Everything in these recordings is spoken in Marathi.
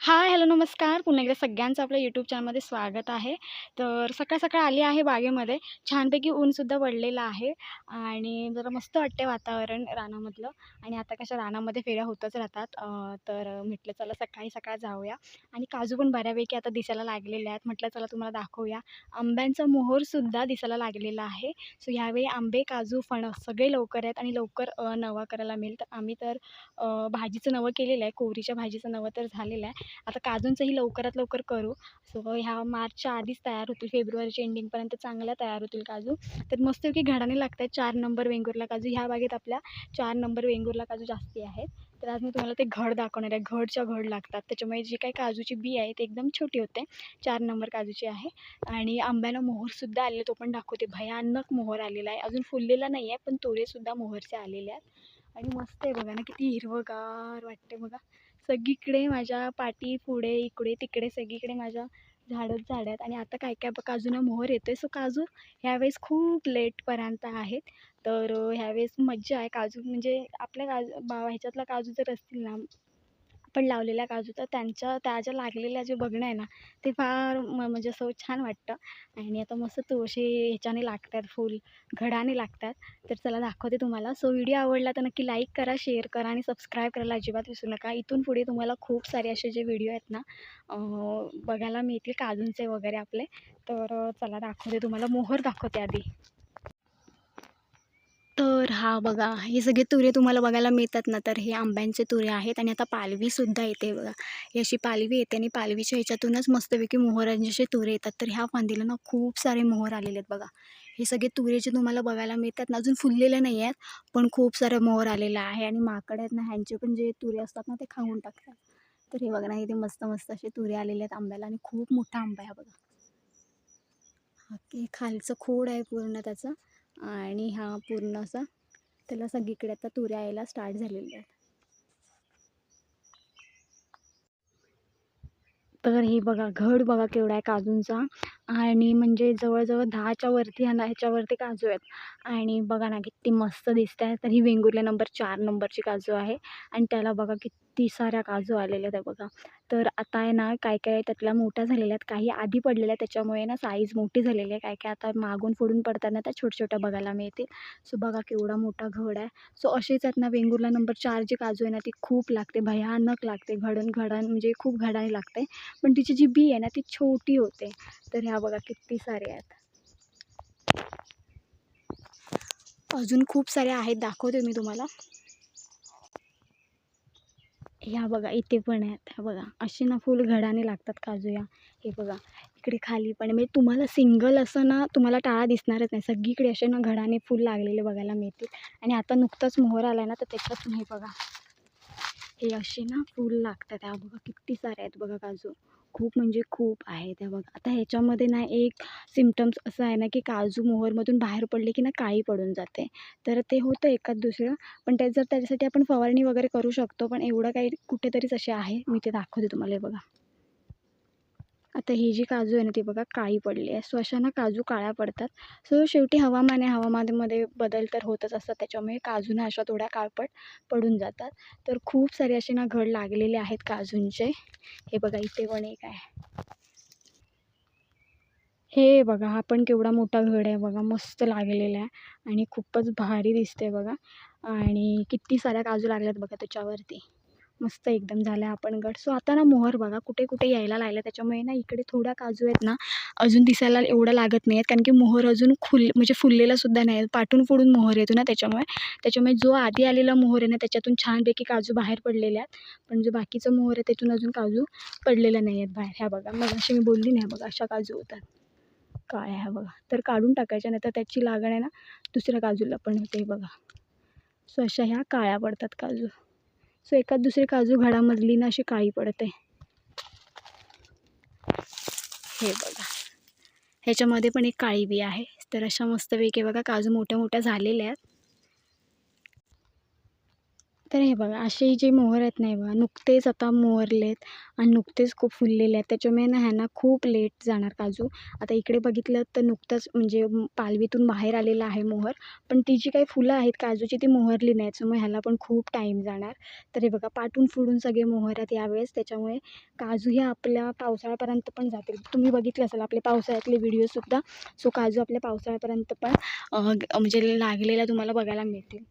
हाय हॅलो नमस्कार. पुन्हा एकदा सगळ्यांचं आपल्या यूट्यूब चॅनलमध्ये स्वागत आहे. तर सकाळ सकाळ आली आहे बागेमध्ये. छानपैकी ऊनसुद्धा पडलेलं आहे आणि जरा मस्त वाटते वातावरण रानामधलं. आणि आता कशा रानामध्ये फेऱ्या होतच राहतात. तर म्हटलं चला सकाळी सकाळ जाऊया. आणि काजू पण बऱ्यापैकी आता दिसायला लागलेले आहेत. म्हटलं चला तुम्हाला दाखवूया. आंब्यांचा मोहोरसुद्धा दिसायला लागलेला आहे. सो ह्यावेळी आंबे काजू फणस सगळे लवकर आहेत आणि लवकर नवा करायला मिळेल. तर आम्ही तर भाजीचं नवं केलेलं आहे. कोवरीच्या भाजीचं नवं तर झालेलं आहे. आता काजूंचंही लवकरात लवकर करू? सो ह्या मार्चच्या आधीच तयार होतील फेब्रुवारीच्या एंडिंगपर्यंत चांगल्या तयार होतील काजू. तर मस्तपैकी घडाने लागत आहेत चार नंबर वेंगुर्ला काजू. ह्या बागेत आपल्या चार नंबर वेंगुर्ला काजू जास्ती आहेत. तर आज मी तुम्हाला ते घड दाखवणार आहे. घडच्या घड लागतात. त्याच्यामुळे जी काही काजूची बी आहे ती एकदम छोटी होते. चार नंबर काजूची आहे. आणि आंब्याला मोहरसुद्धा आलेला तो पण दाखवते. भयानक मोहर आलेला आहे. अजून फुललेला नाही आहे पण तोरेसुद्धा मोहरचे आलेले आहेत. आणि मस्त आहे बघा ना किती हिरवंगार वाटते बघा. सगळीकडे माझ्या पाठी पुढे इकडे तिकडे सगळीकडे माझ्या झाडंच झाडं आहेत आणि आता काय काय काजूनं मोहर येतो आहे सो काजू ह्यावेळेस खूप लेटपर्यंत आहेत. तर ह्यावेळेस मज्जा आहे. काजू म्हणजे आपल्या काजू बा ह्याच्यातला काजू जर असतील ना आपण लावलेल्या काजू तर त्यांच्या त्या ज्या लागलेल्या जे बघणं आहे ना ते फार म म्हणजे असं छान वाटतं. आणि आता मस्त तुळशी ह्याच्याने लागतात फूल घडाने लागतात. तर चला दाखवते तुम्हाला. सो व्हिडिओ आवडला तर नक्की लाईक करा शेअर करा आणि सबस्क्राईब करायला अजिबात विसरू नका. इथून पुढे तुम्हाला खूप सारे असे जे व्हिडिओ आहेत ना बघायला मिळतील काजूंचे वगैरे आपले. तर चला दाखवते तुम्हाला. मोहर दाखवते आधी. तर हा बघा हे सगळे तुरे तुम्हाला बघायला मिळतात ना तर हे आंब्यांचे तुरे आहेत आणि आता पालवीसुद्धा येते बघा. ही अशी पालवी येते आणि पालवीच्या ह्याच्यातूनच मस्तपैकी मोहरांचे असे तुरे येतात. तर ह्या फांदीला ना खूप सारे मोहर आलेले आहेत बघा. हे सगळे तुरे जे तुम्हाला बघायला मिळतात ना अजून फुललेले नाही आहेत पण खूप सारे मोहर आलेलं आहे आणि माकड आहेत ना ह्यांचे पण जे तुरे असतात ना ते खाऊन टाकतात. तर हे बघा ना इथे मस्त मस्त असे तुरे आलेले आहेत आंब्याला आणि खूप मोठा आंबा आहे बघा. ओके की खालचं खोड आहे पूर्ण त्याचं. आणि हा पूर्ण असा त्याला सगळीकडे आता तुऱ्या यायला स्टार्ट झालेल्या आहेत. तर हे बघा घड बघा केवढा आहे काजूंचा. आणि म्हणजे जवळजवळ दहाच्या वरती ह्या ह्याच्यावरती काजू आहेत. आणि बघा ना किती मस्त दिसत आहे. तर ही वेंगुर्ला नंबर चार नंबरची काजू आहे. आणि त्याला बघा किती साऱ्या काजू आलेल्या आहेत बघा. तर आता आहे ना काय काय त्यातल्या मोठ्या झालेल्या आहेत. काही आधी पडलेल्या आहेत. त्याच्यामुळे ना साईज मोठी झालेली आहे. काय काय आता मागून फोडून पडताना त्या छोट्या छोट्या बघायला मिळतील. सो बघा केवढा मोठा घड आहे. सो असेच आहेत ना वेंगुर्ला नंबर चार जी काजू आहे ना ती खूप लागते. भयानक लागते. घडण घडण म्हणजे खूप घडाने लागते. पण तिची जी बी आहे ना ती छोटी होते. तर ह्या बघा किती सारे आहेत. अजून खूप सारे आहेत दाखवते मी तुम्हाला. ह्या बघा इथे पण आहेत. ह्या बघा असे ना फुल घडाने लागतात काजू या. हे बघा इकडे खाली पण. म्हणजे तुम्हाला सिंगल असं ना तुम्हाला टाळा दिसणारच नाही. सगळीकडे असे ना घडाने फुल लागलेले बघायला मिळतील. आणि आता नुकताच मोहर आला ना तर त्याच्यात नाही बघा. हे असे ना फुल लागतात. ह्या बघा किती सारे आहेत बघा काजू. खूप म्हणजे खूप आहे त्या बघा. आता ह्याच्यामध्ये ना एक सिमटम्स असं आहे ना की काजू मोहरमधून बाहेर पडले की ना काळी पडून जाते. तर ते होतं एखाद दुसरं. पण त्या जर त्याच्यासाठी आपण फवारणी वगैरे करू शकतो पण एवढं काही कुठेतरीच असे आहे. मी ते दाखवते तुम्हाला हे बघा. आता ही जी काजू आहे ना ती बघा काळी पडली आहे. सो अशा ना काजू काळ्या पडतात. सो शेवटी हवामान आहे. हवामानामध्ये बदल तर होतच असतात. त्याच्यामुळे काजूना अशा थोड्या काळपट पडून जातात. तर खूप सारे असे ना घड लागलेले आहेत काजूंचे. हे बघा इथे पण एक आहे. हे बघा हा पण केवढा मोठा घड आहे बघा. मस्त लागलेला आहे. आणि खूपच भारी दिसते बघा. आणि किती साऱ्या काजू लागल्यात बघा त्याच्यावरती. मस्त एकदम झाला आहे आपण गट सो आता ना मोहर बघा कुठे कुठे यायला लागला. त्याच्यामुळे ना इकडे थोड्या काजू आहेत ना अजून दिसायला एवढं लागत नाही आहेत कारण की मोहर अजून खुल म्हणजे फुललेलासुद्धा नाही पाठून फोडून मोहर येतो ना त्याच्यामुळे. त्याच्यामुळे जो आधी आलेला मोहर आहे ना त्याच्यातून छानपैकी काजू बाहेर पडलेले आहेत. पण जो बाकीचा मोहर आहे त्यातून अजून काजू पडलेला नाही आहेत बाहेर. ह्या बघा मग अशी मी बोलली नाही बघा अशा काजू होतात. काय ह्या बघा. तर काढून टाकायच्या नाही तर त्याची लागण आहे ना दुसऱ्या काजूला पण होते बघा. सो अशा ह्या काळ्या पडतात काजू. सो एखाद दुसरी काजू घडामधली ना अशी काळी पडते. हे बघा. ह्याच्यामध्ये पण एक काळी बी आहे. तर अशा मस्तपैकी बघा काजू मोठ्या मोठ्या झालेल्या आहेत. तर हे बघा असे जे मोहर आहेत नाही बघा नुकतेच आता मोहरलेत आणि नुकतेच खूप फुललेले आहेत. त्याच्यामुळे ना ह्यांना खूप लेट जाणार काजू. आता इकडे बघितलं तर नुकतंच म्हणजे पालवीतून बाहेर आलेलं आहे मोहर पण ती जी काही फुलं आहेत काजूची ती मोहरली नाही त्याच्यामुळे ह्याला पण खूप टाईम जाणार. तर हे बघा पाटून फुडून सगळे मोहर आहेत यावेळेस. त्याच्यामुळे काजू हे आपल्या पावसाळ्यापर्यंत पण जातील. तुम्ही बघितलं असेल आपले पावसाळ्यातले व्हिडिओसुद्धा सो काजू आपल्या पावसाळ्यापर्यंत पण म्हणजे लागलेला तुम्हाला बघायला मिळतील.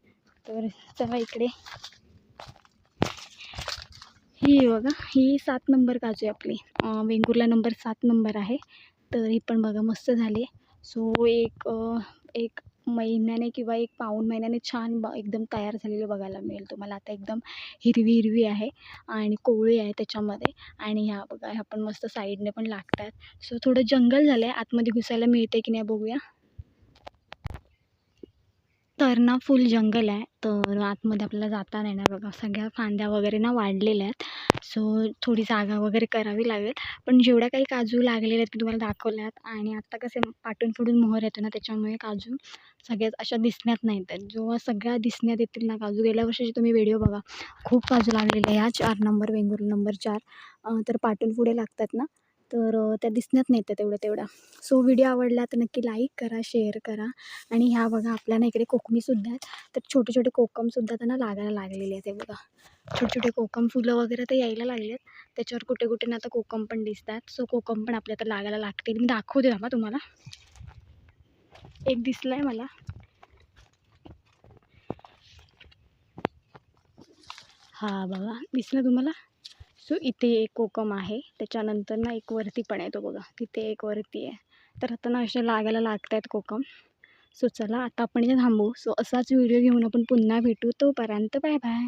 तर चला इकडे. ही बघा ही सात नंबर काजू आहे आपली. वेंगुर्ला नंबर सात नंबर आहे. तर ही पण बघा मस्त झाली सो एक एक महिन्याने किंवा एक पाऊण महिन्याने छान ब एकदम तयार झालेलं बघायला मिळेल तुम्हाला. आता एकदम हिरवी हिरवी आहे आणि कोवळी आहे त्याच्यामध्ये. आणि ह्या बघा ह्या पण मस्त साईडने पण लागतात. सो थोडं जंगल झालं आहे आतमध्ये घुसायला मिळते की नाही बघूया. तर ना फुल जंगल आहे. तर आतमध्ये आपल्याला जाता नाही येणार बघा सगळ्या फांद्या वगैरे ना वाढलेल्या आहेत. सो थोडी जागा वगैरे करावी लागेल. पण जेवढ्या काही काजू लागलेल्या आहेत ते तुम्हाला दाखवल्यात आणि आत्ता कसे पाटून फुटून मोहर येतो ना त्याच्यामुळे काजू सगळ्यात अशा दिसण्यात नाही येतात जेव्हा सगळ्या दिसण्यात येतील ना काजू गेल्या वर्षाचे तुम्ही व्हिडिओ बघा. खूप काजू लागलेले ह्या चार नंबर वेंगुर्ला नंबर चार. तर पाटून पुढे लागतात ना. तर त्या दिसण्यात नाही त्या तेवढ्या तेवढ्या सो व्हिडिओ आवडला तर नक्की लाईक करा शेअर करा. आणि ह्या बघा आपल्या ना इकडे कोकमीसुद्धा आहेत. तर छोटे छोटे कोकमसुद्धा त्यांना लागायला लागलेले आहेत हे बघा. छोटे छोटे कोकम फुलं वगैरे तर यायला लागले आहेत त्याच्यावर कुठे कुठे ना आता कोकम पण दिसतात. सो कोकम पण आपल्या आता लागायला लागतील. मी दाखवते ना तुम्हाला. एक दिसला आहे मला. हा बघा. दिसलं तुम्हाला? सो इथे एक कोकम आहे. त्याच्यानंतर ना एक वरती पण आहे तो बघा. तिथे एक वरती आहे. तर आता ना असे लागायला लागत आहेत कोकम. सो चला आता आपण इथे थांबू. सो असाच व्हिडिओ घेऊन आपण पुन्हा भेटू. तोपर्यंत बाय बाय.